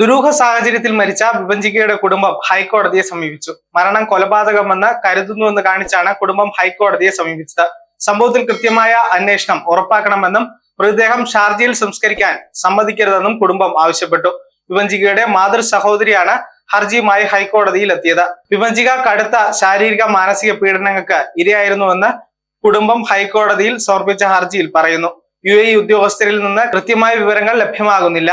ദുരൂഹ സാഹചര്യത്തിൽ മരിച്ച വിഭഞ്ചികയുടെ കുടുംബം ഹൈക്കോടതിയെ സമീപിച്ചു. മരണം കൊലപാതകമെന്ന് കരുതുന്നുവെന്ന് കാണിച്ചാണ് കുടുംബം ഹൈക്കോടതിയെ സമീപിച്ചത്. സംഭവത്തിൽ കൃത്യമായ അന്വേഷണം ഉറപ്പാക്കണമെന്നും മൃതദേഹം ഷാർജയിൽ സംസ്കരിക്കാൻ സമ്മതിക്കരുതെന്നും കുടുംബം ആവശ്യപ്പെട്ടു. വിഭഞ്ചികയുടെ മാതൃ സഹോദരിയാണ് ഹർജിയുമായി ഹൈക്കോടതിയിൽ എത്തിയത് വിഭജിക കടുത്ത ശാരീരിക മാനസിക പീഡനങ്ങൾക്ക് ഇരയായിരുന്നുവെന്ന് കുടുംബം ഹൈക്കോടതിയിൽ സമർപ്പിച്ച ഹർജിയിൽ പറയുന്നു. യു എ ഉദ്യോഗസ്ഥരിൽ നിന്ന് കൃത്യമായ വിവരങ്ങൾ ലഭ്യമാകുന്നില്ല.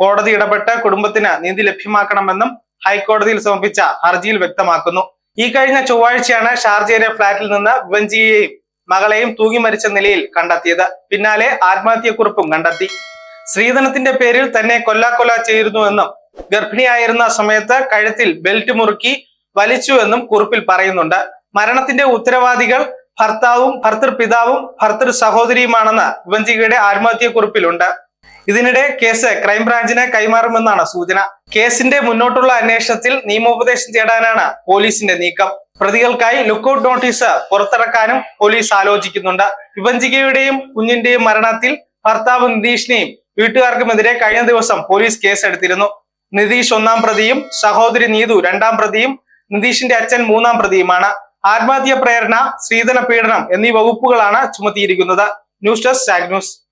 കോടതി ഇടപെട്ട് കുടുംബത്തിന് നീതി ലഭ്യമാക്കണമെന്നും ഹൈക്കോടതിയിൽ സമർപ്പിച്ച ഹർജിയിൽ വ്യക്തമാക്കുന്നു. ഈ കഴിഞ്ഞ ചൊവ്വാഴ്ചയാണ് ഷാർജയിലെ ഫ്ളാറ്റിൽ നിന്ന് വിവഞ്ചിയെയും മകളെയും തൂങ്ങി മരിച്ച നിലയിൽ കണ്ടെത്തിയത്. പിന്നാലെ ആത്മഹത്യക്കുറിപ്പും കണ്ടെത്തി. സ്ത്രീധനത്തിന്റെ പേരിൽ തന്നെ കൊല്ലാക്കൊല ചെയ്തിരുന്നുവെന്നും ഗർഭിണിയായിരുന്ന സമയത്ത് കഴുത്തിൽ ബെൽറ്റ് മുറുക്കി വലിച്ചുവെന്നും കുറിപ്പിൽ പറയുന്നുണ്ട്. മരണത്തിന്റെ ഉത്തരവാദികൾ ഭർത്താവും ഭർത്തൃ പിതാവും ഭർത്തൃ സഹോദരിയുമാണെന്ന് വിവഞ്ചികയുടെ ആത്മഹത്യക്കുറിപ്പിലുണ്ട്. ഇതിനിടെ കേസ് ക്രൈംബ്രാഞ്ചിന് കൈമാറുമെന്നാണ് സൂചന. കേസിന്റെ മുന്നോട്ടുള്ള അന്വേഷണത്തിൽ നിയമോപദേശം തേടാനാണ് പോലീസിന്റെ നീക്കം. പ്രതികൾക്കായി ലുക്കൌട്ട് നോട്ടീസ് പുറത്തിറക്കാനും പോലീസ് ആലോചിക്കുന്നുണ്ട്. വിഭജികയുടെയും കുഞ്ഞിന്റെയും മരണത്തിൽ ഭർത്താവ് നിതീഷിനെയും വീട്ടുകാർക്കുമെതിരെ കഴിഞ്ഞ ദിവസം പോലീസ് കേസെടുത്തിരുന്നു. നിതീഷ് ഒന്നാം പ്രതിയും സഹോദരി നീതു രണ്ടാം പ്രതിയും നിതീഷിന്റെ അച്ഛൻ മൂന്നാം പ്രതിയുമാണ്. ആത്മഹത്യ പ്രേരണ സ്ത്രീധന പീഡനം എന്നീ വകുപ്പുകളാണ് ചുമത്തിയിരിക്കുന്നത്. News desk news.